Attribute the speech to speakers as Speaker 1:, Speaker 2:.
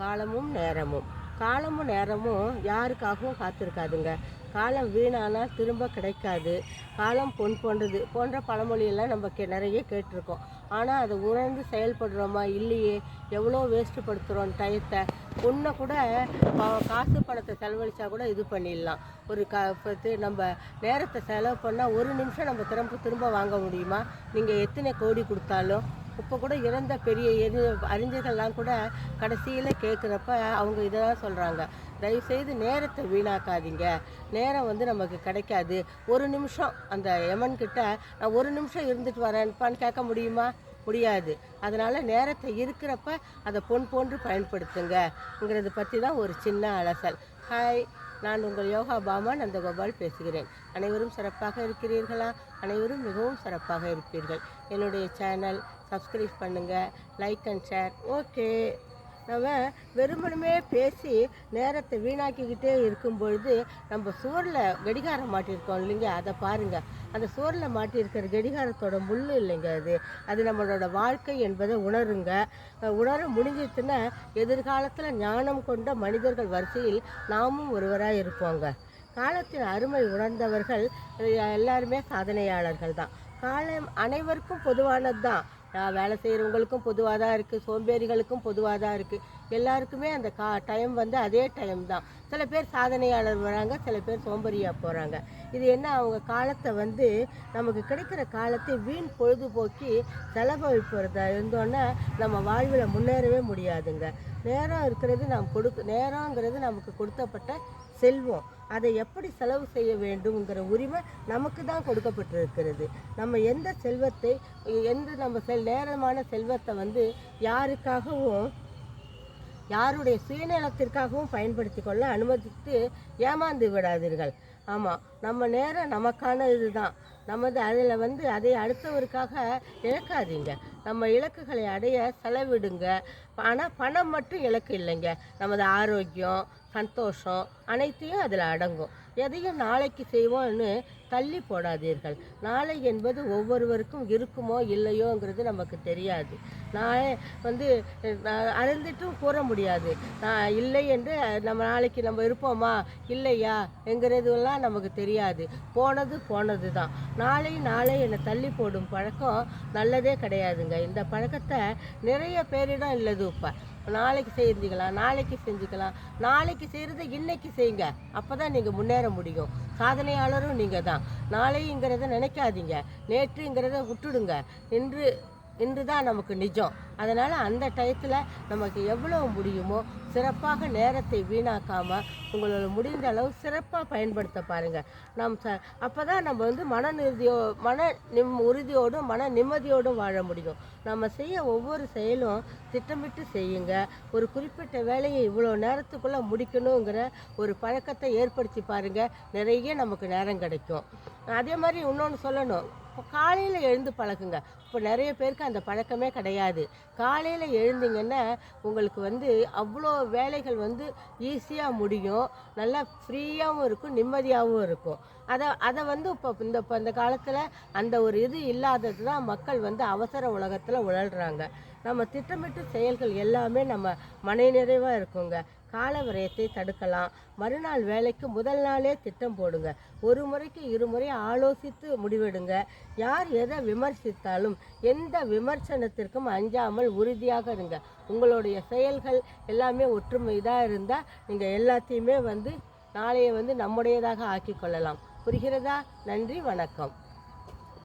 Speaker 1: காலமும் நேரமும். காலமும் நேரமும் யாருக்காகவும் காத்திருக்காதுங்க. காலம் வீணானால் திரும்ப கிடைக்காது. காலம் பொன் போன்றது போன்ற பழமொழியெல்லாம் நம்ம கே நிறைய கேட்டிருக்கோம். ஆனால் அதை உணர்ந்து செயல்படுறோமா இல்லையே? எவ்வளோ வேஸ்ட்டு படுத்துகிறோம் டயத்தை. ஒன்றை கூட காசு பணத்தை செலவழித்தா கூட இது பண்ணிடலாம். ஒரு க நம்ம நேரத்தை செலவு பண்ணால் ஒரு நிமிஷம் நம்ம திரும்ப திரும்ப வாங்க முடியுமா? நீங்கள் எத்தனை கோடி கொடுத்தாலும் இப்போ கூட இறந்த பெரிய எரி அறிஞர்கள்லாம் கூட கடைசியில் கேட்குறப்ப அவங்க இதை தான் சொல்கிறாங்க தயவுசெய்து நேரத்தை வீணாக்காதீங்க. நேரம் வந்து நமக்கு கிடைக்காது. ஒரு நிமிஷம் அந்த எமன் கிட்ட நான் ஒரு நிமிஷம் இருந்துட்டு வரேன்ப்பான்னு கேட்க முடியுமா? முடியாது. அதனால் நேரத்தை இருக்கிறப்ப அதை பொன் போன்று பயன்படுத்துங்கங்கிறத பற்றி தான் ஒரு சின்ன அலசல். ஹாய் நான் உங்கள் யோகா பாமா நந்தகோபால் பேசுகிறேன். அனைவரும் சிறப்பாக இருக்கிறீர்களா? அனைவரும் மிகவும் சிறப்பாக இருப்பீர்கள். என்னுடைய சேனல் சப்ஸ்கிரைப் பண்ணுங்கள் லைக் அண்ட் ஷேர் ஓகே நம்ம வெறுமனுமே பேசி நேரத்தை வீணாக்கிக்கிட்டே இருக்கும் பொழுது நம்ம சுவரில் கடிகாரம் மாட்டியிருக்கோம் இல்லைங்க? அதை பாருங்கள் அந்த சுவரில் மாட்டியிருக்கிற கடிகாரத்தோட முள் இல்லைங்க அது. அது நம்மளோட வாழ்க்கை என்பதை உணருங்க. உணர முடிஞ்சிச்சுன்னா எதிர்காலத்தில் ஞானம் கொண்ட மனிதர்கள் வரிசையில் நாமும் ஒருவராக இருப்போங்க. காலத்தின் அருமை உணர்ந்தவர்கள் எல்லாருமே சாதனையாளர்கள் தான். காலம் அனைவருக்கும் பொதுவானது தான் நான் வேலை செய்கிறவங்களுக்கும் பொதுவாக தான் இருக்குது சோம்பேறிகளுக்கும் பொதுவாக தான் இருக்குது எல்லாருக்குமே அந்த கா டைம் வந்து அதே டைம் தான். சில பேர் சாதனையாளர் வராங்க சில பேர் சோம்பேறியாக போகிறாங்க இது என்ன அவங்க காலத்தை வந்து நமக்கு கிடைக்கிற காலத்தை வீண் பொழுதுபோக்கி செலவழிப்புறதா இருந்தோன்னா நம்ம வாழ்வில் முன்னேறவே முடியாதுங்க. நேரம் இருக்கிறது நாம் கொடுக்க நேரங்கிறது நமக்கு கொடுக்கப்பட்ட செல்வம். அதை எப்படி செலவு செய்ய வேண்டும்ங்கிற உரிமை நமக்கு தான் கொடுக்கப்பட்டிருக்கிறது. நம்ம எந்த செல்வத்தை எந்த நம்ம செல் நேரமான செல்வத்தை வந்து யாருக்காகவும் யாருடைய சுயநலத்திற்காகவும் பயன்படுத்தி கொள்ள அனுமதித்து ஏமாந்து விடாதீர்கள். ஆமாம் நம்ம நேரம் நமக்கான இதுதான். நமது அதில் வந்து அதை அடுத்தவருக்காக இழக்காதீங்க. நம்ம இலக்குகளை அடைய செலவிடுங்க. ஆனால் பணம் மட்டும் இலக்கு இல்லைங்க. நமது ஆரோக்கியம் சந்தோஷம் அனைத்தையும் அதில் அடங்கும். எதையும் நாளைக்கு செய்வோம்னு தள்ளி போடாதீர்கள். நாளை என்பது ஒவ்வொருவருக்கும் இருக்குமோ இல்லையோங்கிறது நமக்கு தெரியாது. நாளை வந்து அறிந்துட்டும் கூற முடியாது. நான் இல்லை என்று நம்ம நாளைக்கு நம்ம இருப்போமா? இல்லையா? என்கிறதுலாம் நமக்கு தெரியாது. போனது போனது தான். நாளை நாளை என்னை தள்ளி போடும் பழக்கம் நல்லதே கிடையாதுங்க. இந்த பழக்கத்தை நிறைய பேரிடம் இல்லது இப்போ. நாளைக்கு செஞ்சுக்கலாம் நாளைக்கு செஞ்சுக்கலாம். நாளைக்கு செய்கிறத இன்னைக்கு செய்யுங்க. அப்போ தான் நீங்கள் முன்னேற முடியும். சாதனையாளரும் நீங்கள் தான் நாளைங்கிறத நினைக்காதீங்க. நேற்றுங்கிறத விட்டுடுங்க. இன்று இன்று தான் நமக்கு நிஜம். அதனால் அந்த டயத்தில் நமக்கு எவ்வளோ முடியுமோ சிறப்பாக நேரத்தை வீணாக்காமல் உங்களோட முடிந்த அளவு சிறப்பாக பயன்படுத்த பாருங்கள் நாம் ச அப்போ தான் நம்ம வந்து மன நிறுதியோ மன நிம் உறுதியோடும் மன நிம்மதியோடும் வாழ முடியும். நம்ம செய்ய ஒவ்வொரு செயலும் திட்டமிட்டு செய்யுங்க. ஒரு குறிப்பிட்ட வேலையை இவ்வளோ நேரத்துக்குள்ளே முடிக்கணுங்கிற ஒரு பழக்கத்தை ஏற்படுத்தி பாருங்கள் நிறைய நமக்கு நேரம் கிடைக்கும். அதே மாதிரி இன்னொன்று சொல்லணும். இப்போ காலையில் எழுந்து பழகுங்க. இப்போ நிறைய பேருக்கு அந்த பழக்கமே கிடையாது. காலையில் எழுந்தீங்கன்னா உங்களுக்கு வந்து அவ்வளோ வேலைகள் வந்து ஈஸியாக முடியும். நல்லா ஃப்ரீயாகவும் இருக்கும் நிம்மதியாகவும் இருக்கும். அதை அதை வந்து இப்போ இந்த இப்போ இந்த காலத்தில் அந்த ஒரு இது இல்லாதது தான் மக்கள் வந்து அவசர உலகத்தில் உழல்றாங்க. நம்ம திட்டமிட்டு செயல்கள் எல்லாமே நம்ம மனை நிறைவாக இருக்குங்க. கால விரயத்தை தடுக்கலாம். மறுநாள் வேலைக்கு முதல் நாளே திட்டம் போடுங்க. ஒரு முறைக்கு இருமுறை ஆலோசித்து முடிவெடுங்க. யார் எதை விமர்சித்தாலும் எந்த விமர்சனத்திற்கும் அஞ்சாமல் உறுதியாக இருங்க. உங்களுடைய செயல்கள் எல்லாமே ஒற்றுமை இதாக இருந்தால் நீங்கள் எல்லாத்தையுமே வந்து நாளையை வந்து நம்முடையதாக ஆக்கிக்கொள்ளலாம் புரிகிறதா? நன்றி வணக்கம்.